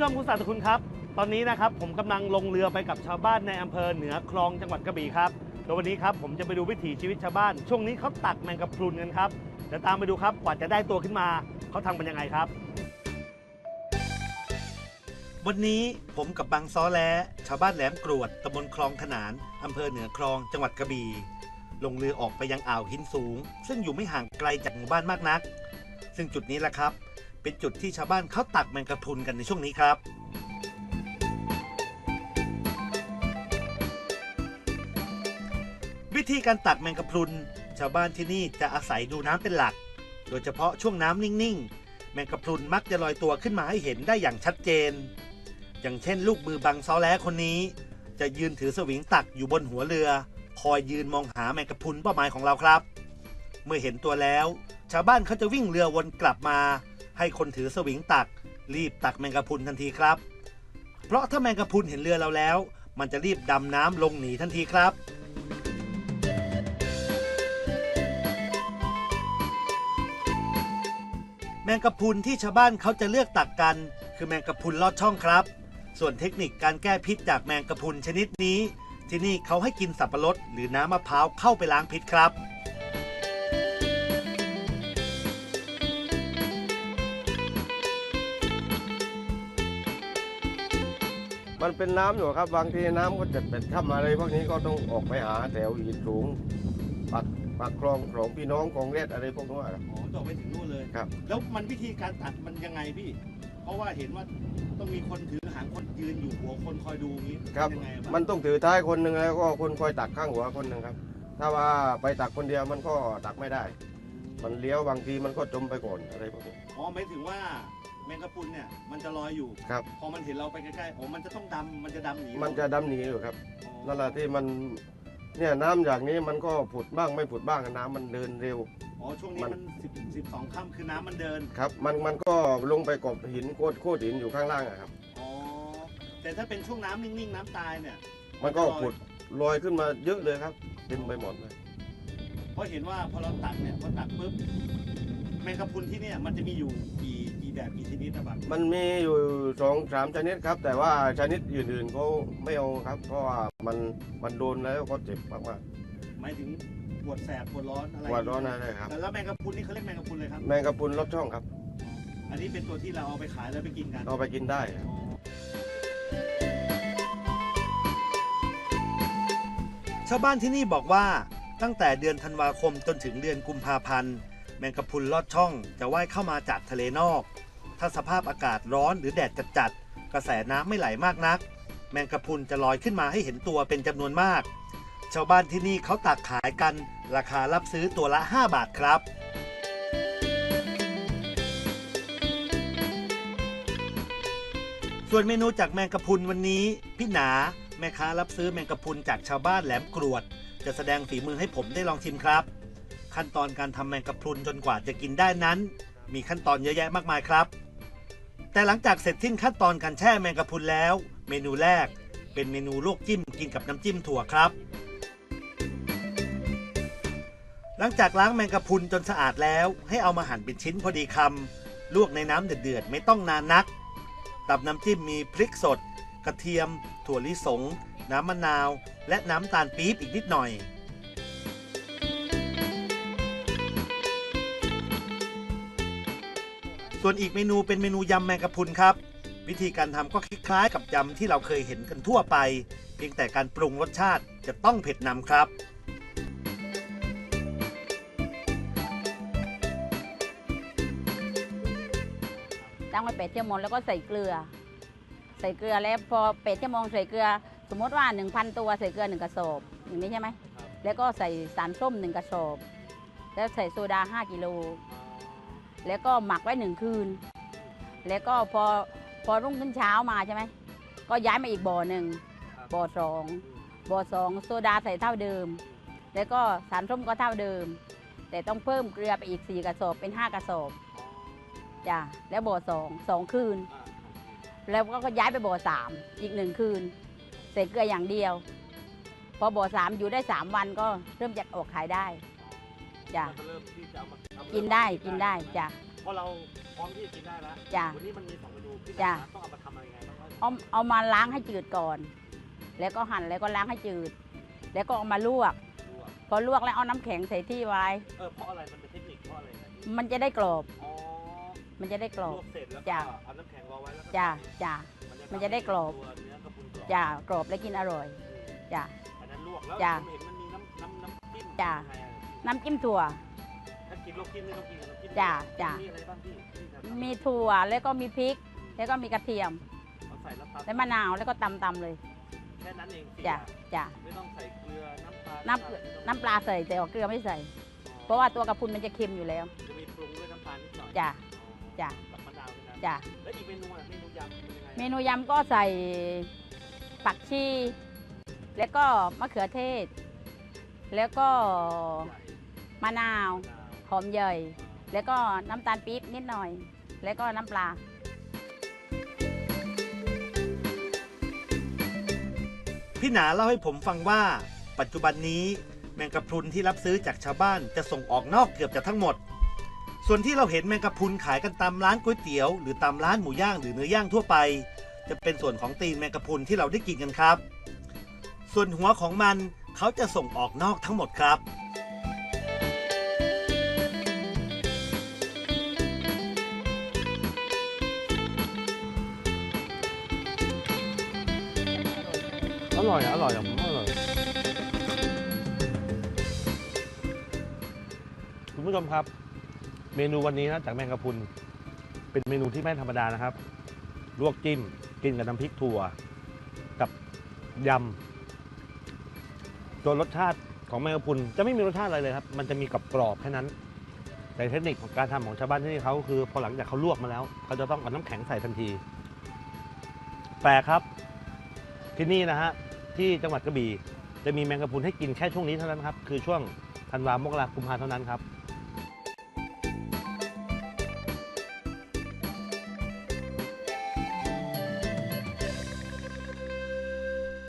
ผู้ชมคุณสัตว์คุณครับ ตอนนี้นะครับผมกำลังลงเรือไปกับชาวบ้านในอำเภอเหนือคลองจังหวัดกระบี่ครับโดยวันนี้ครับผมจะไปดูวิถีชีวิตชาวบ้าน ช่วงนี้เขาตักแมงกะพรุนกันครับเดี๋ยวตามไปดูครับกว่าจะได้ตัวขึ้นมาเขาทำเป็นยังไงครับ วันนี้ผมกับบางซ้อแลชาวบ้านแหลมกรวดตำบลคลองขนานอำเภอเหนือคลองจังหวัดกระบี่ลงเรือออกไปยังอ่าวหินสูง ซึ่งอยู่ไม่ห่างไกลจากหมู่บ้านมากนัก ซึ่งจุดนี้แหละครับ เป็นจุดที่ชาวบ้านเขาตักแมงกะพรุนกันในช่วงนี้ครับ วิธีการตักแมงกะพรุน ชาวบ้านที่นี่จะอาศัยดูน้ำเป็นหลัก โดยเฉพาะช่วงน้ำนิ่งๆ แมงกะพรุนมักจะลอยตัวขึ้นมาให้เห็นได้อย่างชัดเจน อย่างเช่น ลูกมือบังซ้อแล้คนนี้ จะยืนถือสวิงตักอยู่บนหัวเรือ คอยยืนมองหาแมงกะพรุนเป้าหมายของเราครับ เมื่อเห็นตัวแล้ว ชาวบ้านเขาจะวิ่งเรือวนกลับมา ให้คนถือสวิงตัก รีบตักแมงกะพุนทันทีครับ เพราะถ้าแมงกะพุนเห็นเรือเราแล้ว มันจะรีบดำน้ำลงหนีทันทีครับแมงกะพุนที่ชาวบ้านเขาจะเลือกตักกัน คือแมงกะพุนลอดช่องครับ ส่วนเทคนิคการแก้พิษจากแมงกะพุนชนิดนี้ ที่นี่เขาให้กินสับปะรดหรือน้ำมะพร้าวเข้าไปล้างพิษครับ มันเป็นน้ำอยู่ครับ บางทีน้ำก็จะเป็นถ้ำอะไรพวกนี้ก็ต้องออกไปหาแถวหินสูงปักปักคลองของพี่น้องของเล็ดอะไรพวกนี้ครับอ๋อตกไปถึงนู่นเลยครับ แล้วมันวิธีการตัดมันยังไงพี่ เพราะว่าเห็นว่าต้องมีคนถือหางคนยืนอยู่หัวคนคอยดูอย่างนี้ครับเป็นยังไงบ้างมันต้องถือท้ายคนหนึ่งแล้วก็คนคอยตักข้างหัวคนหนึ่งครับ ถ้าว่าไปตักคนเดียวมันก็ตักไม่ได้ มันเลี้ยวบางทีมันก็จมไปก่อนอะไรพวกนี้อ๋อหมายถึงว่าแมงกะพรุนเนี่ยมันจะลอยอยู่ ครับ พอมันเห็นเราไปใกล้ๆอ๋อมันจะต้องดำมันจะดำหนีมันจะดำหนีอยู่ครับอ๋อนั่นแหละที่มันเนี่ยน้ำอย่างนี้มันก็ผุดบ้างไม่ผุดบ้างน้ำมันเดินเร็ว อ๋อช่วงนี้มันมันสิบสิบสองค่ำคือน้ำมันเดิน ครับ มันมันก็ลงไปกบหินโคตรโคตรหินอยู่ข้างล่างอะครับ อ๋อ แต่ถ้าเป็นช่วงน้ำนิ่งๆ น้ำตายเนี่ย มันก็ผุดลอยขึ้นมาเยอะเลยครับเต็มไปหมดเลย เพราะเห็นว่าพอเราตักเนี่ยพอตักปุ๊บแมงกะพรุนที่เนี่ยมันจะมีอยู่กี่กี่ แบบกี่ชนิดนะบังมันมีอยู่สองสามชนิดครับ แต่ว่าชนิดอื่นๆเขาไม่เอาครับ เพราะว่ามันมันโดนแล้วก็เจ็บมากหมายถึงปวดแสบปวดร้อนอะไรๆกว่าร้อนอะไรครับ แต่แล้วแมงกะพรุนนี่เขาเรียกแมงกะพรุนเลยครับ แมงกะพรุนรสช่องครับ อันนี้เป็นตัวที่เราเอาไปขายแล้วไปกินกัน เอาไปกินได้ครับอ๋อชาวบ้านที่นี่บอกว่าตั้งแต่เดือนธันวาคมจนถึงเดือนกุมภาพันธ์ แมงกะพรุนลอดช่องจะว่ายเข้ามาจากทะเลนอก ถ้าสภาพอากาศร้อนหรือแดดจัดๆกระแสน้ำไม่ไหลมากนัก แมงกะพรุนจะลอยขึ้นมาให้เห็นตัวเป็นจำนวนมาก ชาวบ้านที่นี่เขาตักขายกัน ราคารับซื้อตัวละ 5 บาทครับ ส่วนเมนูจากแมงกะพรุนวันนี้ พี่หนาแม่ค้ารับซื้อแมงกะพรุนจากชาวบ้านแหลมกรวด จะแสดงฝีมือให้ผมได้ลองชิมครับ ขั้นตอนการทำแมงกะพรุนจนกว่าจะกินได้นั้น มีขั้นตอนเยอะแยะมากมายครับ แต่หลังจากเสร็จสิ้นขั้นตอนการแช่แมงกะพรุนแล้ว เมนูแรก เป็นเมนูลวกจิ้มกินกับน้ำจิ้มถั่วครับ หลังจากล้างแมงกะพรุนจนสะอาดแล้ว ให้เอามาหั่นเป็นชิ้นพอดีคำลวกในน้ำเดือดๆไม่ต้องนานนักตับน้ำจิ้มมีพริกสด กระเทียม ถั่วลิสง น้ำมะนาว และน้ำตาลปี๊บอีกนิดหน่อย ส่วนอีกเมนูเป็นเมนูยำแมงกะพรุนครับ วิธีการทำก็คล้ายๆกับยำที่เราเคยเห็นกันทั่วไป เพียงแต่การปรุงรสชาติจะต้องเผ็ดนำครับตั้งไว้แปดชั่วโมงแล้วก็ใส่เกลือ ใส่เกลือแล้วพอแปดชั่วโมงใส่เกลือ สมมติว่า 1,000 ตัวใส่เกลือหนึ่งกระสอบอย่างนี้ใช่ไหมแล้วก็ใส่สารส้มหนึ่งกระสอบ แล้วใส่โซดา 5กิโล แล้วก็หมักไว้หนึ่งคืน แล้วก็พอพอรุ่งขึ้นเช้ามาใช่ไหมก็ย้ายมาอีกบ่อหนึ่งบ่อสองบ่อสองโซดาใส่เท่าเดิม แล้วก็สารส้มก็เท่าเดิม แต่ต้องเพิ่มเกลือไปอีกสี่กระสอบเป็นห้ากระสอบจ้ะแล้วบ่อสองสองคืน แล้วก็ย้ายไปบ่อสามอีกหนึ่งคืนใส่เกลืออย่างเดียว พอบ่อสามอยู่ได้สามวันก็เริ่มจะออกขายได้ จ้ะก็เริ่มที่จะเอามาเอามากินได้กินได้จ้ะ เพราะเราพร้อมที่จะกินได้แล้วจ้ะวันนี้มันมีสองเมนูพี่จ้ะนาต้องเอามาทำอะไรยังไงบ้างเอาเอามาล้างให้จืดก่อน แล้วก็หั่นแล้วก็ล้างให้จืด แล้วก็เอามาลวก ดูอะพอลวกแล้วเอาน้ำแข็งใส่ที่ไว้ เออเพราะอะไรมันเป็นเทคนิคเพราะอะไรนะมันจะได้กรอบ อ๋อมันจะได้กรลอวบกเสร็จแล้วจ้ะก็เอาน้ำแข็งรอไว้แล้วก็จ้ะใส่จ้ะทำมันจะได้กรอบ ตัวเนื้อกระพุนกรอบจ้ะกรอบและกินอร่อยจ้ะ อันนั้นลวกแล้วจ้ะผมเห็นมันมีน้ำน้ำน้ำจิ้มจ้ะ ยังไงอะ น้ำจิ้มถั่ว ถ้ากินลวกจิ้มไม่ต้องกินกับน้ำจิ้มจ้ะจ้ะ มีอะไรบ้างพี่ที่จะทำมีถั่วแล้วก็มีพริก แล้วก็มีกระเทียมเอาใส่แล้วตำและมะนาวแล้วก็ตำตำๆเลยแค่นั้นเองสี่จ้ะอย่างจ้ะไม่ต้องใส่เกลือน้ำปลาน้ำไม่ต้องน้ำปลาใส่แต่ว่าเกลือไม่ใส่ เพราะว่าตัวกระพุนมันจะเค็มอยู่แล้ว จะมีปรุงด้วยน้ำตาลนิดหน่อยจ้ะอ๋อจ้ะ กับมะนาวด้วยนะจ้ะ แล้วอีกเมนูอะเมนูยำเป็นยังไงเมนูยำก็ใส่ผักชี แล้วก็มะเขือเทศ แล้วก็มะนาวหอมใหญ่ แล้วก็น้ำตาลปี๊บนิดหน่อย แล้วก็น้ำปลา พี่หนาเล่าให้ผมฟังว่า ปัจจุบันนี้แมงกะพรุนที่รับซื้อจากชาวบ้านจะส่งออกนอกเกือบจะทั้งหมด ส่วนที่เราเห็นแมงกะพรุนขายกันตามร้านก๋วยเตี๋ยว หรือตามร้านหมูย่างหรือเนื้อย่างทั่วไป จะเป็นส่วนของตีนแมงกะพรุนที่เราได้กินกันครับ ส่วนหัวของมัน เขาจะส่งออกนอกทั้งหมดครับอร่อยอร่อยอะผมอร่อยคุณผู้ชมครับ เมนูวันนี้นะจากแมงกะพรุน เป็นเมนูที่ไม่ธรรมดานะครับ ลวกจิ้ม กินกับน้ำพริกถั่ว กับยำ ตัวรสชาติของแมงกะพรุนจะไม่มีรสชาติอะไรเลยครับ มันจะมีกับกรอบแค่นั้น แต่เทคนิคของการทำของชาวบ้านที่นี่เขาคือพอหลังจากเขาลวกมาแล้ว เขาจะต้องเอาน้ำแข็งใส่ทันที แปลกครับ ที่นี่นะฮะที่จังหวัดกระบี่จะมีแมงกะพรุนให้กินแค่ช่วงนี้เท่านั้นครับ คือช่วงธันวามกรากุมภาเท่านั้นครับ